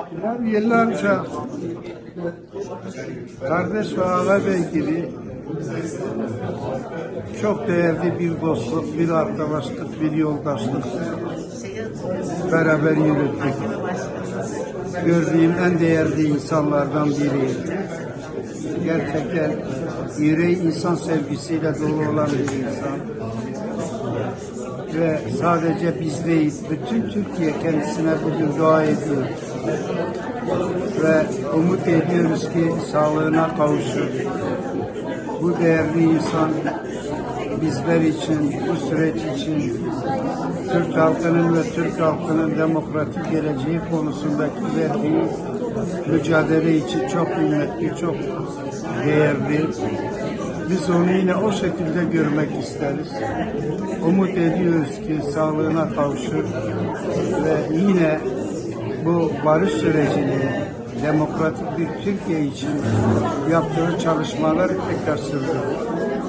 Ya yıllarca kardeş ve ağabey gibi çok değerli bir dostluk, bir arkadaşlık, bir yoldaşlık beraber yürüttük. Gördüğüm en değerli insanlardan biri. Gerçekten yüreği insan sevgisiyle dolu olan bir insan. Ve sadece biz değil, bütün Türkiye kendisine bugün dua ediyor. Ve umut ediyoruz ki sağlığına kavuşur. Bu değerli insan bizler için, bu süreç için Türk halkının ve Türk halkının demokratik geleceği konusundaki verdiği mücadele için çok kıymetli, çok değerli. Biz onu yine o şekilde görmek isteriz. Umut ediyoruz ki sağlığına kavuşur ve yine bu barış sürecini demokratik bir Türkiye için yaptığı çalışmaları tekrar sürdürür.